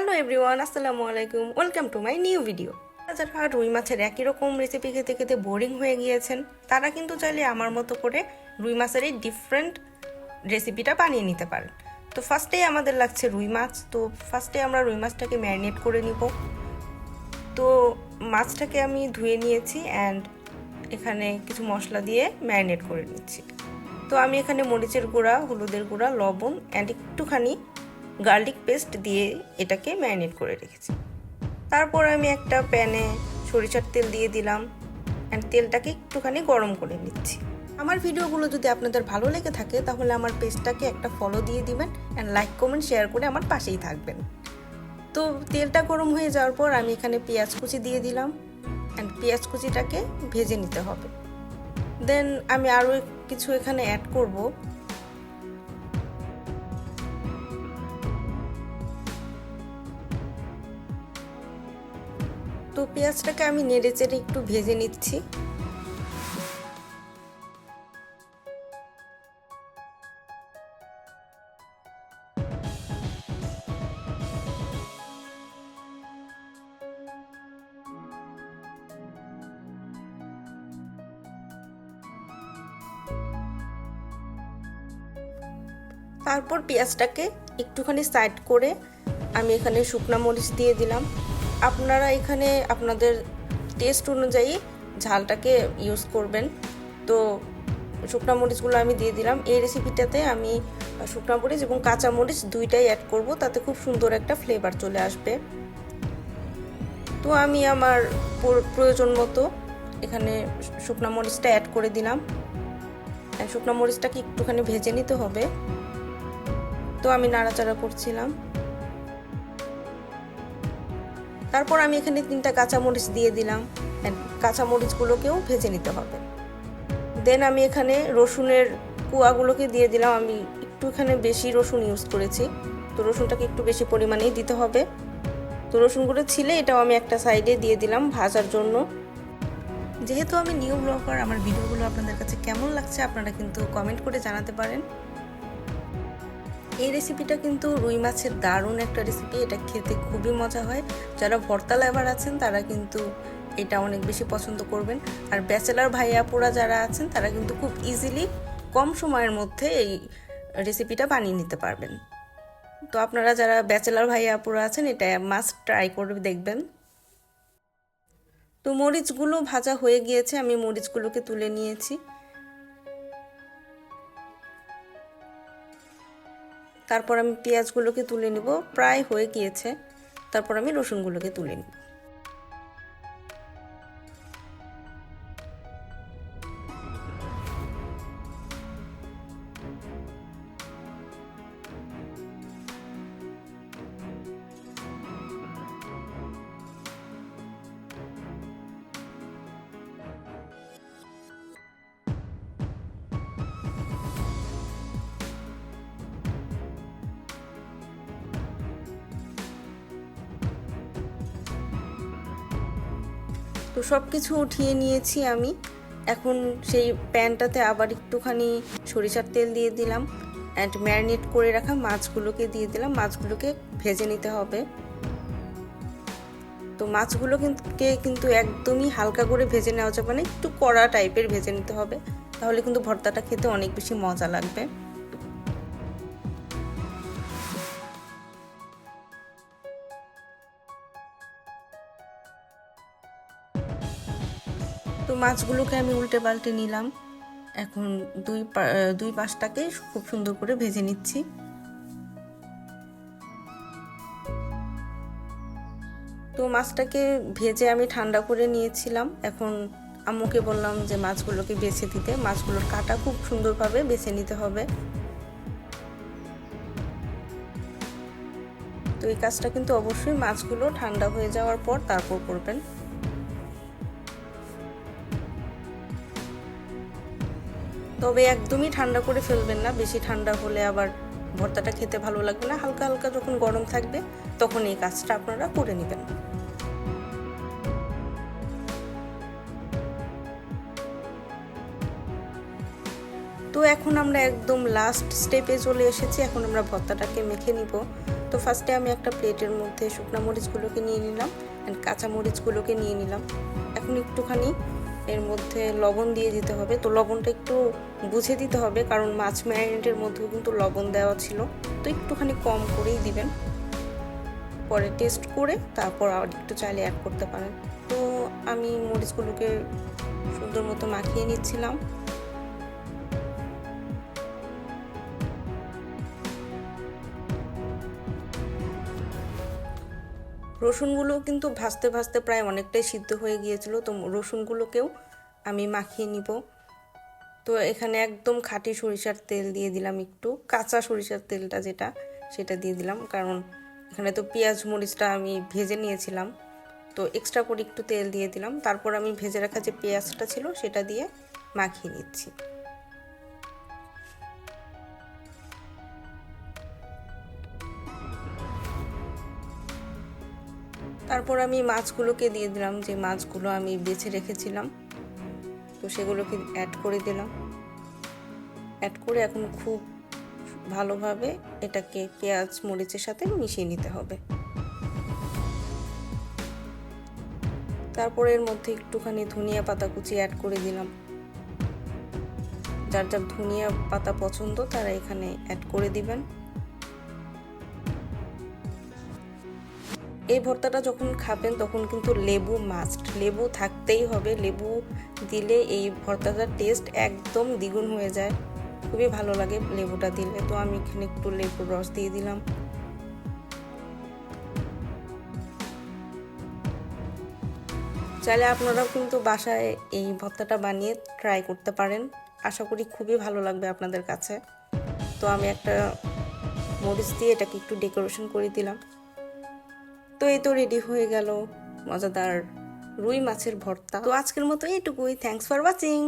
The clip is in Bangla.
হ্যালো এভরিওয়ান, আসসালামু আলাইকুম। Welcome to my new video. যারা রুই মাছের একই রকম রেসিপি খেতে খেতে বোরিং হয়ে গিয়েছেন। তারা কিন্তু চাইলে আমার মতো করে রুই মাছের এই ডিফারেন্ট রেসিপিটা বানিয়ে নিতে পারেন। তো ফার্স্টেই আমাদের লাগছে রুই মাছ। তো ফার্স্টে আমরা রুই মাছটাকে ম্যারিনেট করে নিব। তো মাছটাকে আমি ধুয়ে নিয়েছি অ্যান্ড এখানে কিছু মশলা দিয়ে ম্যারিনেট করে নিচ্ছি। তো আমি এখানে মরিচের গুঁড়া, হলুদের গুঁড়া, লবণ অ্যান্ড একটুখানি গার্লিক পেস্ট দিয়ে এটাকে ম্যারিনেট করে রেখেছি। তারপর আমি একটা প্যানে সরিষার তেল দিয়ে দিলাম অ্যান্ড তেলটাকে একটুখানি গরম করে নিচ্ছি। আমার ভিডিওগুলো যদি আপনাদের ভালো লেগে থাকে, তাহলে আমার পেজটাকে একটা ফলো দিয়ে দিবেন অ্যান্ড লাইক কমেন্ট শেয়ার করে আমার পাশেই থাকবেন। তো তেলটা গরম হয়ে যাওয়ার পর আমি এখানে পেঁয়াজ কুচি দিয়ে দিলাম অ্যান্ড পেঁয়াজ কুচিটাকে ভেজে নিতে হবে। দেন আমি আরও কিছু এখানে অ্যাড করব। তো পেঁয়াজটাকে আমি নেড়ে চেড়ে একটু ভেজে নিচ্ছি। তারপর পেঁয়াজটাকে একটুখানি সাইড করে আমি এখানে শুকনো মরিচ দিয়ে দিলাম। আপনারা এখানে আপনাদের টেস্ট অনুযায়ী ঝালটাকে ইউজ করবেন। তো শুকনো মরিচগুলো আমি দিয়ে দিলাম। এই রেসিপিটাতে আমি শুকনো মরিচ এবং কাঁচা মরিচ দুইটাই অ্যাড করব, তাতে খুব সুন্দর একটা ফ্লেভার চলে আসবে। তো আমি আমার প্রয়োজন মতো এখানে শুকনো মরিচটা অ্যাড করে দিলাম। শুকনো মরিচটাকে একটুখানি ভেজে নিতে হবে। তো আমি নাড়াচাড়া করছিলাম। তারপর আমি এখানে তিনটা কাঁচামরিচ দিয়ে দিলাম। কাঁচামরিচগুলোকেও ভেজে নিতে হবে। দেন আমি এখানে রসুনের কুয়াগুলোকে দিয়ে দিলাম। আমি একটু এখানে বেশি রসুন ইউজ করেছি। তো রসুনটাকে একটু বেশি পরিমাণেই দিতে হবে। তো রসুনগুলো ছিলে, এটাও আমি একটা সাইডে দিয়ে দিলাম ভাজার জন্য। যেহেতু আমি নিউ ব্লগার আমার ভিডিওগুলো আপনাদের কাছে কেমন লাগছে আপনারা কিন্তু কমেন্ট করে জানাতে পারেন। এই রেসিপিটা কিন্তু রুই মাছের দারুণ একটা রেসিপি এটা খেতে খুবই মজা হয়। যারা ভর্তা লেবার আছেন, তারা কিন্তু এটা অনেক বেশি পছন্দ করবেন। আর ব্যাচেলার ভাইয়াপুরা যারা আছেন, তারা কিন্তু খুব ইজিলি কম সময়ের মধ্যে এই রেসিপিটা বানিয়ে নিতে পারবেন। তো আপনারা যারা ব্যাচেলার ভাইয়াপুরা আছেন, এটা মাস্ট ট্রাই করে দেখবেন। তো মরিচগুলো ভাজা হয়ে গিয়েছে, আমি মরিচগুলোকে তুলে নিয়েছি। তারপর আমি পেঁয়াজগুলোকে তুলে নিব প্রায় হয়ে গিয়েছে। তারপর আমি রসুনগুলোকে তুলে নিব। তো সব কিছু উঠিয়ে নিয়েছি আমি। এখন সেই প্যানটাতে আবার একটুখানি সরিষার তেল দিয়ে দিলাম অ্যান্ড ম্যারিনেট করে রাখা মাছগুলোকে দিয়ে দিলাম। মাছগুলোকে ভেজে নিতে হবে। তো মাছগুলো কিন্তু কিন্তু একদমই হালকা করে ভেজে নেওয়া যাবে না, একটু কড়া টাইপের ভেজে নিতে হবে। তাহলে কিন্তু ভর্তাটা খেতে অনেক বেশি মজা লাগবে। তো মাছগুলোকে আমি উল্টে পাল্টে নিলাম। এখন দুই দুই পাশটাকে খুব সুন্দর করে ভেজে নিচ্ছি। তো মাছটাকে ভেজে আমি ঠান্ডা করে নিয়েছিলাম। এখন আম্মুকে বললাম যে মাছগুলোকে বেছে দিতে। মাছগুলোর কাটা খুব সুন্দরভাবে বেছে নিতে হবে। তো এই কাজটা কিন্তু অবশ্যই মাছগুলো ঠান্ডা হয়ে যাওয়ার পর তারপর করবেন। তবে একদমই ঠান্ডা করে ফেলবেন না। বেশি ঠান্ডা হলে আবার ভর্তাটা খেতে ভালো লাগবে না। হালকা হালকা যখন গরম থাকবে, তখন এই কাজটা আপনারা করে নেবেন। তো এখন আমরা একদম লাস্ট স্টেপে চলে এসেছি। এখন আমরা ভর্তাটাকে মেখে নিব। তো ফার্স্টে আমি একটা প্লেটের মধ্যে শুকনো মরিচগুলোকে নিয়ে নিলাম অ্যান্ড কাঁচা মরিচগুলোকে নিয়ে নিলাম। এখন একটুখানি এর মধ্যে লবণ দিয়ে দিতে হবে। তো লবণটা একটু বুঝে দিতে হবে, কারণ মাছ ম্যারিনেটের মধ্যেও কিন্তু লবণ দেওয়া ছিল। তো একটুখানি কম করেই দিবেন। পরে টেস্ট করে তারপর আর একটু চাইলে অ্যাড করতে পারেন। তো আমি মরিচগুলোকে সুন্দর মতো মাখিয়ে নিচ্ছিলাম। রসুনগুলো কিন্তু ভাজতে ভাজতে প্রায় অনেকটাই সিদ্ধ হয়ে গিয়েছিল, তো রসুনগুলোকেও আমি মাখিয়ে নিব। তো এখানে একদম খাঁটি সরিষার তেল দিয়ে দিলাম একটু, কাঁচা সরিষার তেলটা যেটা, সেটা দিয়ে দিলাম। কারণ এখানে তো পেঁয়াজ মরিচটা আমি ভেজে নিয়েছিলাম, তো এক্সট্রা করে একটু তেল দিয়ে দিলাম। তারপর আমি ভেজে রাখা যে পেঁয়াজটা ছিল, সেটা দিয়ে মাখিয়ে নিচ্ছি। তারপর আমি মাছগুলোকে দিয়ে দিলাম, যে মাছগুলো আমি বেছে রেখেছিলাম। তো সেগুলোকে অ্যাড করে দিলাম। অ্যাড করে এখন খুব ভালোভাবে এটাকে পেঁয়াজ, মরিচের সাথে মিশিয়ে নিতে হবে। তারপর এর মধ্যে একটুখানি ধনিয়া পাতা কুচি অ্যাড করে দিলাম। যার যার ধনিয়া পাতা পছন্দ তারা এখানে অ্যাড করে দিবেন। এই ভর্তাটা যখন খাবেন, তখন কিন্তু লেবু মাস্ট লেবু থাকতেই হবে। লেবু দিলে এই ভর্তাটার টেস্ট একদম দ্বিগুণ হয়ে যায়। খুবই ভালো লাগে লেবুটা দিলে। তো আমি এখানে একটু লেবুর রস দিয়ে দিলাম। চাইলে আপনারাও কিন্তু বাসায় এই ভর্তাটা বানিয়ে ট্রাই করতে পারেন। আশা করি খুবই ভালো লাগবে আপনাদের কাছে। তো আমি একটা মরিচ দিয়ে এটাকে একটু ডেকোরেশন করে দিলাম। তো এই তো রেডি হয়ে গেল। মজাদার রুই মাছের ভর্তা। তো আজকের মতো এইটুকুই। Thanks for watching